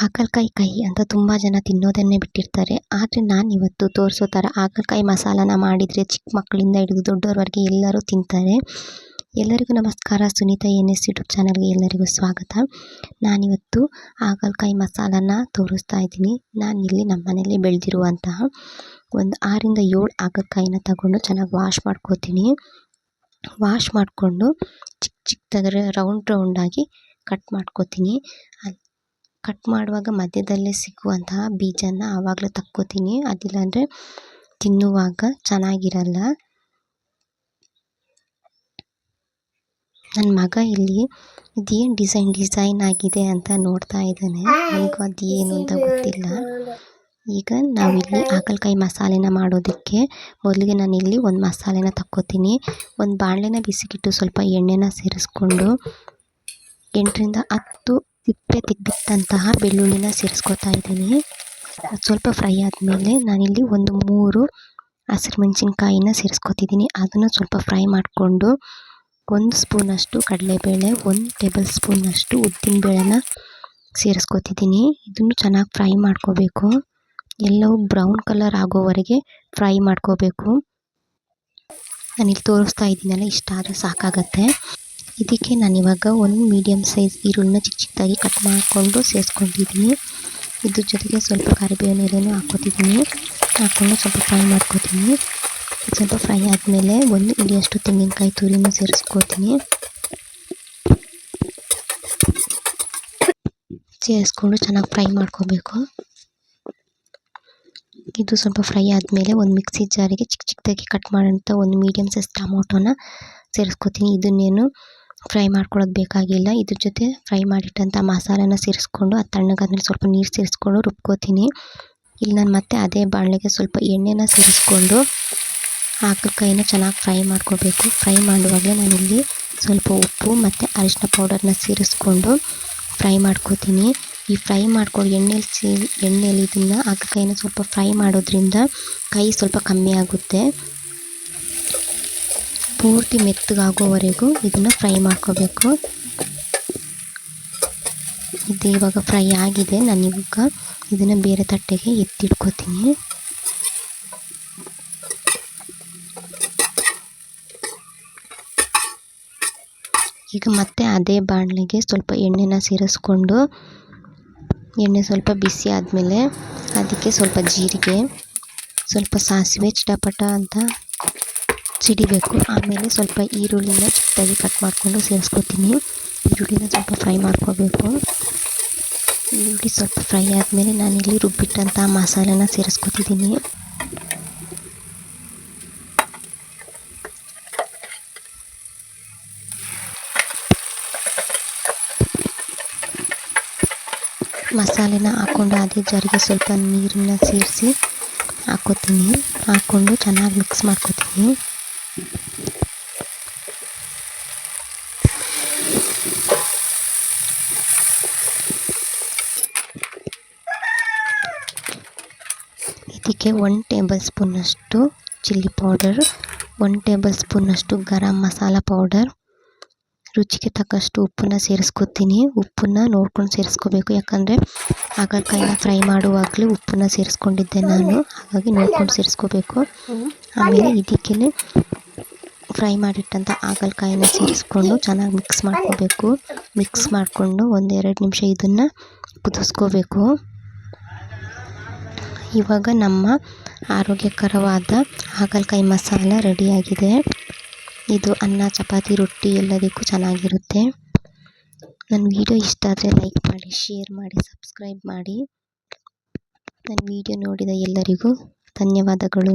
ಹಾಗಲಕಾಯಿ ಕಹಿ ಅಂತ ತುಂಬ ಜನ ತಿನ್ನೋದನ್ನೇ ಬಿಟ್ಟಿರ್ತಾರೆ. ಆದರೆ ನಾನು ಇವತ್ತು ತೋರಿಸೋ ಥರ ಹಾಗಲಕಾಯಿ ಮಸಾಲಾನ ಮಾಡಿದರೆ ಚಿಕ್ಕ ಮಕ್ಕಳಿಂದ ಹಿಡಿದು ದೊಡ್ಡೋರವರೆಗೆ ಎಲ್ಲರೂ ತಿಂತಾರೆ. ಎಲ್ಲರಿಗೂ ನಮಸ್ಕಾರ. ಸುನೀತಾ ಎನ್ ಎಸ್ ಯೂಟ್ಯೂಬ್ ಚಾನಲ್ಗೆ ಎಲ್ಲರಿಗೂ ಸ್ವಾಗತ. ನಾನಿವತ್ತು ಹಾಗಲಕಾಯಿ ಮಸಾಲಾನ ತೋರಿಸ್ತಾ ಇದ್ದೀನಿ. ಇಲ್ಲಿ ನಮ್ಮ ಮನೇಲಿ ಬೆಳೆದಿರುವಂತಹ ಒಂದು ಆರಿಂದ ಏಳು ಹಾಗಲಕಾಯಿನ ತಗೊಂಡು ಚೆನ್ನಾಗಿ ವಾಶ್ ಮಾಡ್ಕೋತೀನಿ. ವಾಶ್ ಮಾಡಿಕೊಂಡು ಚಿಕ್ಕ ಚಿಕ್ಕದಾದ್ರೆ ರೌಂಡ್ ರೌಂಡಾಗಿ ಕಟ್ ಮಾಡ್ಕೋತೀನಿ. ಕಟ್ ಮಾಡುವಾಗ ಮಧ್ಯದಲ್ಲೇ ಸಿಗುವಂತಹ ಬೀಜನ ಆವಾಗಲೇ ತಕ್ಕೋತೀನಿ. ಅದಿಲ್ಲಾಂದರೆ ತಿನ್ನುವಾಗ ಚೆನ್ನಾಗಿರಲ್ಲ. ನನ್ನ ಮಗ ಇಲ್ಲಿ ಇದೇನು ಡಿಸೈನ್ ಡಿಸೈನ್ ಆಗಿದೆ ಅಂತ ನೋಡ್ತಾ ಇದ್ದಾನೆ. ನನಗೂ ಅದು ಏನು ಅಂತ ಗೊತ್ತಿಲ್ಲ. ಈಗ ನಾವಿಲ್ಲಿ ಹಾಗಲಕಾಯಿ ಮಸಾಲೆನ ಮಾಡೋದಕ್ಕೆ ಮೊದಲಿಗೆ ನಾನಿಲ್ಲಿ ಒಂದು ಮಸಾಲೆನ ತಕ್ಕೋತೀನಿ. ಒಂದು ಬಾಣಲೆನ ಬಿಸಿಗಿಟ್ಟು ಸ್ವಲ್ಪ ಎಣ್ಣೆನ ಸೇರಿಸ್ಕೊಂಡು ಎಂಟರಿಂದ ಹತ್ತು ಸಿಪ್ಪೆ ತೆಗೆದಿಟ್ಟಂತಹ ಬೆಳ್ಳುಳ್ಳಿನ ಸೇರಿಸ್ಕೊತಾ ಇದ್ದೀನಿ. ಸ್ವಲ್ಪ ಫ್ರೈ ಆದಮೇಲೆ ನಾನಿಲ್ಲಿ ಒಂದು ಮೂರು ಹಸಿರು ಮೆಣಸಿನ್ಕಾಯಿನ ಸೇರಿಸ್ಕೊತಿದ್ದೀನಿ. ಅದನ್ನು ಸ್ವಲ್ಪ ಫ್ರೈ ಮಾಡಿಕೊಂಡು ಒಂದು ಸ್ಪೂನಷ್ಟು ಕಡಲೆಬೇಳೆ, ಒಂದು ಟೇಬಲ್ ಸ್ಪೂನಷ್ಟು ಉದ್ದಿನಬೇಳೆನ ಸೇರಿಸ್ಕೊತಿದ್ದೀನಿ. ಇದನ್ನು ಚೆನ್ನಾಗಿ ಫ್ರೈ ಮಾಡ್ಕೋಬೇಕು. ಎಲ್ಲವೂ ಬ್ರೌನ್ ಕಲರ್ ಆಗೋವರೆಗೆ ಫ್ರೈ ಮಾಡ್ಕೋಬೇಕು. ನಾನಿಲ್ಲಿ ತೋರಿಸ್ತಾ ಇದ್ದೀನಲ್ಲ ಇಷ್ಟ ಆದರೆ ಸಾಕಾಗತ್ತೆ. ಇದಕ್ಕೆ ನಾನಿವಾಗ ಒಂದು ಮೀಡಿಯಮ್ ಸೈಜ್ ಈರುಳ್ಳಿನ ಚಿಕ್ಕ ಚಿಕ್ಕದಾಗಿ ಕಟ್ ಮಾಡಿಕೊಂಡು ಸೇರಿಸ್ಕೊಂಡಿದ್ದೀನಿ ಇದ್ರ ಜೊತೆಗೆ ಸ್ವಲ್ಪ ಕರಿಬೇವಿನ ಎಲೆನೂ ಹಾಕೋತಿದ್ದೀನಿ ಹಾಕ್ಕೊಂಡು ಸ್ವಲ್ಪ ಫ್ರೈ ಮಾಡ್ಕೋತೀನಿ. ಸ್ವಲ್ಪ ಫ್ರೈ ಆದಮೇಲೆ ಒಂದು ಇಡಿಯಷ್ಟು ತೆಂಗಿನಕಾಯಿ ತುರಿನ ಸೇರಿಸ್ಕೊತೀನಿ. ಸೇರಿಸ್ಕೊಂಡು ಚೆನ್ನಾಗಿ ಫ್ರೈ ಮಾಡ್ಕೋಬೇಕು. ಇದು ಸ್ವಲ್ಪ ಫ್ರೈ ಆದಮೇಲೆ ಒಂದು ಮಿಕ್ಸಿ ಜಾರಿಗೆ ಚಿಕ್ಕ ಚಿಕ್ಕದಾಗಿ ಕಟ್ ಮಾಡೋಂಥ ಒಂದು ಮೀಡಿಯಮ್ ಸೈಜ್ ಟೊಮೊಟೊನ ಸೇರಿಸ್ಕೋತೀನಿ. ಇದನ್ನೇನು ಫ್ರೈ ಮಾಡ್ಕೊಳ್ಳೋದು ಬೇಕಾಗಿಲ್ಲ. ಇದ್ರ ಜೊತೆ ಫ್ರೈ ಮಾಡಿಟ್ಟಂಥ ಮಸಾಲೆನ ಸೇರಿಸ್ಕೊಂಡು ಅದು ತಣ್ಣಗಾದ್ಮೇಲೆ ಸ್ವಲ್ಪ ನೀರು ಸೇರಿಸ್ಕೊಂಡು ರುಬ್ಕೋತೀನಿ. ಇಲ್ಲಿ ನಾನು ಮತ್ತೆ ಅದೇ ಬಾಣಲೆಗೆ ಸ್ವಲ್ಪ ಎಣ್ಣೆನ ಸೇರಿಸ್ಕೊಂಡು ಹಾಗಲಕಾಯಿನ ಚೆನ್ನಾಗಿ ಫ್ರೈ ಮಾಡ್ಕೋಬೇಕು. ಫ್ರೈ ಮಾಡುವಾಗಲೇ ನಾನಿಲ್ಲಿ ಸ್ವಲ್ಪ ಉಪ್ಪು ಮತ್ತು ಅರಿಶಿನ ಪೌಡರ್ನ ಸೇರಿಸ್ಕೊಂಡು ಫ್ರೈ ಮಾಡ್ಕೋತೀನಿ. ಈ ಫ್ರೈ ಮಾಡ್ಕೊಂಡು ಎಣ್ಣೆಲಿ ಸೇ, ಎಣ್ಣೆಲಿ ಇದನ್ನು ಸ್ವಲ್ಪ ಫ್ರೈ ಮಾಡೋದ್ರಿಂದ ಕೈ ಸ್ವಲ್ಪ ಕಮ್ಮಿ ಆಗುತ್ತೆ. ಪೂರ್ತಿ ಮೆತ್ತಗಾಗೋವರೆಗೂ ಇದನ್ನು ಫ್ರೈ ಮಾಡ್ಕೋಬೇಕು. ಇದು ಇವಾಗ ಫ್ರೈ ಆಗಿದೆ. ನಾನು ಇವಾಗ ಇದನ್ನು ಬೇರೆ ತಟ್ಟೆಗೆ ಎತ್ತಿಟ್ಕೋತೀನಿ. ಈಗ ಮತ್ತೆ ಅದೇ ಬಾಣಲೆಗೆ ಸ್ವಲ್ಪ ಎಣ್ಣೆನ ಸೇರಿಸ್ಕೊಂಡು, ಎಣ್ಣೆ ಸ್ವಲ್ಪ ಬಿಸಿ ಆದಮೇಲೆ ಅದಕ್ಕೆ ಸ್ವಲ್ಪ ಜೀರಿಗೆ, ಸ್ವಲ್ಪ ಸಾಸಿವೆ, ಚಟಪಟ ಅಂತ ಸಿಡಿಬೇಕು ಆಮೇಲೆ ಸ್ವಲ್ಪ ಈರುಳ್ಳಿನ ಚಿಕ್ಕದಾಗಿ ಕಟ್ ಮಾಡಿಕೊಂಡು ಸೇರಿಸ್ಕೊತೀನಿ. ಈರುಳ್ಳಿನ ಸ್ವಲ್ಪ ಫ್ರೈ ಮಾಡ್ಕೋಬೇಕು. ಈರುಳ್ಳಿ ಸ್ವಲ್ಪ ಫ್ರೈ ಆದಮೇಲೆ ನಾನಿಲ್ಲಿ ರುಬ್ಬಿಟ್ಟಂಥ ಮಸಾಲೆನ ಸೇರಿಸ್ಕೊತಿದ್ದೀನಿ. ಮಸಾಲೆನ ಹಾಕ್ಕೊಂಡು ಅದೇ ಜಾರಿಗೆ ಸ್ವಲ್ಪ ನೀರನ್ನ ಸೇರಿಸಿ ಹಾಕ್ಕೋತೀನಿ. ಹಾಕ್ಕೊಂಡು ಚೆನ್ನಾಗಿ ಮಿಕ್ಸ್ ಮಾಡ್ಕೋತೀನಿ. ಇದಕ್ಕೆ ಒನ್ ಟೇಬಲ್ ಸ್ಪೂನಷ್ಟು ಚಿಲ್ಲಿ ಪೌಡರ್ ಒನ್ ಟೇಬಲ್ ಸ್ಪೂನಷ್ಟು ಗರಂ ಮಸಾಲ ಪೌಡರ್ ರುಚಿಗೆ ತಕ್ಕಷ್ಟು ಉಪ್ಪನ್ನು ಸೇರಿಸ್ಕೊತೀನಿ. ಉಪ್ಪನ್ನು ನೋಡ್ಕೊಂಡು ಸೇರಿಸ್ಕೋಬೇಕು. ಯಾಕಂದರೆ ಹಾಗಲಕಾಯಿನ ಫ್ರೈ ಮಾಡುವಾಗಲೇ ಉಪ್ಪನ್ನು ಸೇರಿಸ್ಕೊಂಡಿದ್ದೆ ನಾನು. ಹಾಗಾಗಿ ನೋಡ್ಕೊಂಡು ಸೇರಿಸ್ಕೋಬೇಕು. ಆಮೇಲೆ ಇದಕ್ಕೆ ಫ್ರೈ ಮಾಡಿಟ್ಟಂಥ ಹಾಗಲಕಾಯಿನ ಸೇರಿಸ್ಕೊಂಡು ಚೆನ್ನಾಗಿ ಮಿಕ್ಸ್ ಮಾಡ್ಕೋಬೇಕು. ಮಿಕ್ಸ್ ಮಾಡಿಕೊಂಡು ಒಂದೆರಡು ನಿಮಿಷ ಇದನ್ನು ಕುದಿಸ್ಕೋಬೇಕು. ಇವಾಗ ನಮ್ಮ ಆರೋಗ್ಯಕರವಾದ ಹಾಗಲಕಾಯಿ ಮಸಾಲ ರೆಡಿಯಾಗಿದೆ. ಇದು ಅನ್ನ, ಚಪಾತಿ, ರೊಟ್ಟಿ ಎಲ್ಲದಕ್ಕೂ ಚೆನ್ನಾಗಿರುತ್ತೆ. ನನ್ನ ವೀಡಿಯೋ ಇಷ್ಟ ಆದರೆ ಲೈಕ್ ಮಾಡಿ, ಶೇರ್ ಮಾಡಿ, ಸಬ್ಸ್ಕ್ರೈಬ್ ಮಾಡಿ. ನನ್ನ ವೀಡಿಯೋ ನೋಡಿದ ಎಲ್ಲರಿಗೂ ಧನ್ಯವಾದಗಳು.